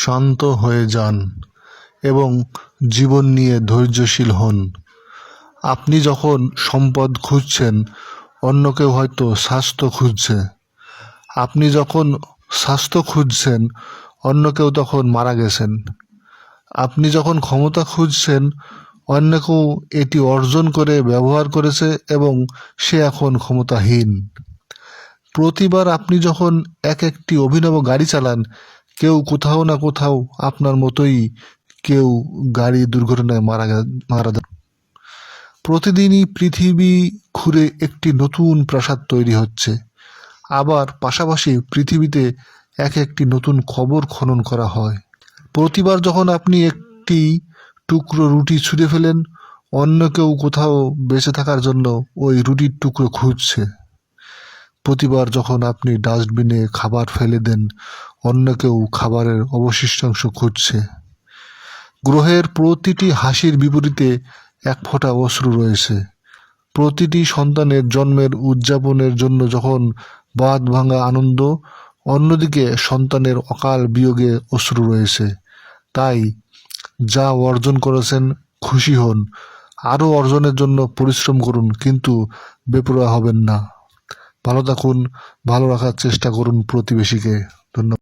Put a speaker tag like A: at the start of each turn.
A: শান্ত হয়ে যান এবং জীবন নিয়ে ধৈর্যশীল হন। আপনি যখন সম্পদ খুঁজছেন অন্য কেউ হয়তো স্বাস্থ্য খুঁজছে। আপনি যখন স্বাস্থ্য খুঁজছেন অন্য কেউ তখন মারা গেছেন। আপনি যখন ক্ষমতা খুঁজছেন অন্য কেউ এটি অর্জন করে ব্যবহার করেছে এবং সে এখন ক্ষমতাহীন। প্রতিবার আপনি যখন এক একটি অভিনব গাড়ি চালান কেউ কোথাও না কোথাও আপনার মতোই কেউ গাড়ি দুর্ঘটনায় মারা মারা যান প্রতিদিনই পৃথিবী ঘুরে একটি নতুন প্রাসাদ তৈরি হচ্ছে। আবার পাশাপাশি পৃথিবীতে এক একটি নতুন খবর খনন করা হয়। প্রতিবার যখন আপনি একটি টুকরো রুটি ছুঁড়ে ফেলেন, অন্য কেউ কোথাও বেঁচে থাকার জন্য ওই রুটির টুকরো খুঁজছে। প্রতিবার যখন আপনি ডাস্টবিনে খাবার ফেলে দেন অন্য কেউ খাবারের অবশিষ্টাংশ খুঁজছে। গ্রহের প্রতিটি হাসির বিপরীতে এক ফোঁটা অশ্রু রয়েছে। প্রতিটি সন্তানের জন্মের উদযাপনের জন্য যখন বাঁধ ভাঙা আনন্দ, অন্যদিকে সন্তানের অকাল বিয়োগে অশ্রু রয়েছে। তাই যা অর্জন করেছেন, খুশি হন। আরও অর্জনের জন্য পরিশ্রম করুন, কিন্তু বেপরোয়া হবেন না। ভালো থাকুন, ভালো রাখার চেষ্টা করুন প্রতিবেশীকে। ধন্যবাদ।